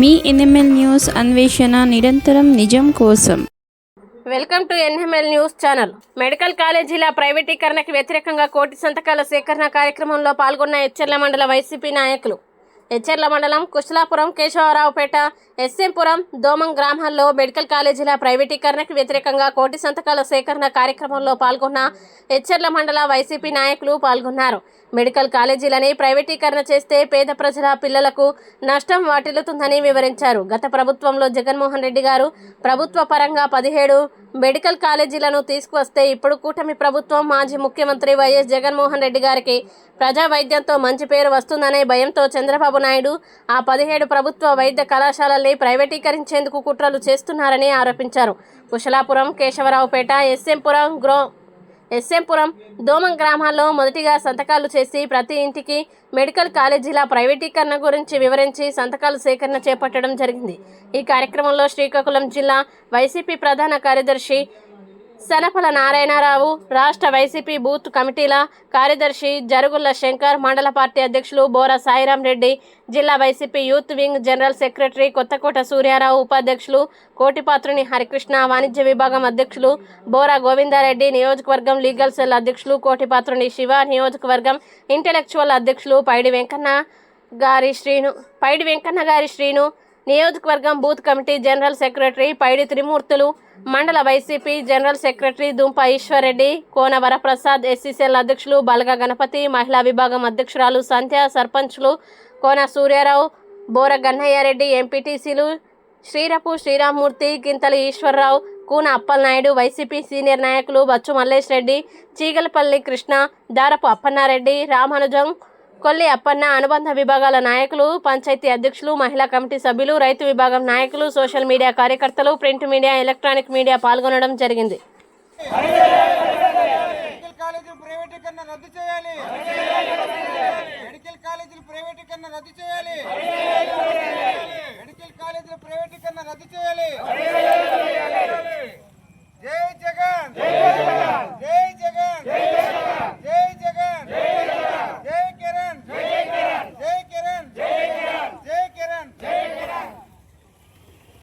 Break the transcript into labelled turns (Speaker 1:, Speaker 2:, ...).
Speaker 1: మీ NML news అన్వేషణ నిరంతరం నిజం కోసం.
Speaker 2: Welcome to NML news channel. Medical కాలేజీల ప్రైవేటీకరణకు వ్యతిరేకంగా కోటి సంతకాల సేకరణ కార్యక్రమంలో పాల్గొన్న హెచ్చర్ల మండల వైసీపీ నాయకులు. ఎచ్చెర్ల మండలం కుశలాపురం కేశవరావుపేట ఎస్ఎంపురం దోమం గ్రామాల్లో మెడికల్ కాలేజీల ప్రైవేటీకరణకు వ్యతిరేకంగా కోటి సంతకాల సేకరణ కార్యక్రమంలో పాల్గొన్న ఎచ్చెర్ల మండల వైసీపీ నాయకులు పాల్గొన్నారు. మెడికల్ కాలేజీలని ప్రైవేటీకరణ చేస్తే పేద ప్రజల పిల్లలకు నష్టం వాటిల్లుతుందని వివరించారు. గత ప్రభుత్వంలో జగన్మోహన్ రెడ్డి గారు ప్రభుత్వ పరంగా పదిహేడు మెడికల్ కాలేజీలను తీసుకువస్తే ఇప్పుడు కూటమి ప్రభుత్వం మాజీ ముఖ్యమంత్రి వైఎస్ జగన్మోహన్ రెడ్డి గారికి ప్రజా వైద్యంతో మంచి పేరు వస్తుందనే భయంతో చంద్రబాబు నాయుడు. ఆ పదిహేడు ప్రభుత్వ వైద్య కళాశాలల్ని ప్రైవేటీకరించేందుకు కుట్రలు చేస్తున్నారని ఆరోపించారు. కుశలాపురం కేశవరావుపేట ఎస్ఎంపురం గ్రో ఎస్ఎంపురం దోమం గ్రామాల్లో మొదటిగా సంతకాలు చేసి ప్రతి ఇంటికి మెడికల్ కాలేజీల ప్రైవేటీకరణ గురించి వివరించి సంతకాలు సేకరణ చేపట్టడం జరిగింది. ఈ కార్యక్రమంలో శ్రీకాకుళం జిల్లా వైసీపీ ప్రధాన కార్యదర్శి సనపల నారాయణరావు రాష్ట్ర వైసీపీ బూత్ కమిటీల కార్యదర్శి జరుగుల్ల శంకర్ మండల పార్టీ అధ్యక్షులు బోరా సాయిరాం రెడ్డి జిల్లా YCP youth wing general secretary Kothakota Suryarao ఉపాధ్యక్షులు కోటిపాత్రుని హరికృష్ణ వాణిజ్య విభాగం అధ్యక్షులు బోరా గోవిందారెడ్డి నియోజకవర్గం లీగల్ సెల్ అధ్యక్షులు కోటిపాత్రుని శివ నియోజకవర్గం ఇంటెలెక్చువల్ అధ్యక్షులు పైడి వెంకన్న గారి శ్రీను పైడి వెంకన్న గారి శ్రీను నియోజకవర్గం booth committee general secretary Paidi Trimurthulu మండల వైసీపీ జనరల్ సెక్రటరీ దుంప ఈశ్వర్రెడ్డి కోన వరప్రసాద్ ఎస్సీసీఎల్ అధ్యక్షులు బలగ గణపతి మహిళా విభాగం అధ్యక్షురాలు సంధ్య సర్పంచ్లు కోన సూర్యారావు బోర గన్నయ్యారెడ్డి ఎంపీటీసీలు శ్రీరపు శ్రీరామ్మూర్తి గింతల ఈశ్వరరావు కూన అప్పలనాయుడు వైసీపీ సీనియర్ నాయకులు బచ్చు మల్లేష్ రెడ్డి చీగలపల్లి కృష్ణ దారపు అప్పన్నారెడ్డి రామానుజం కొల్లి అప్పన్న అనుబంధ విభాగాల నాయకులు పంచాయతీ అధ్యక్షులు మహిళా కమిటీ సభ్యులు రైతు విభాగం నాయకులు సోషల్ మీడియా కార్యకర్తలు ప్రింట్ మీడియా ఎలక్ట్రానిక్ మీడియా పాల్గొనడం జరిగింది.
Speaker 3: మెడికల్ కాలేజీలు ప్రైవేటీకరణ రద్దు చేయాలి.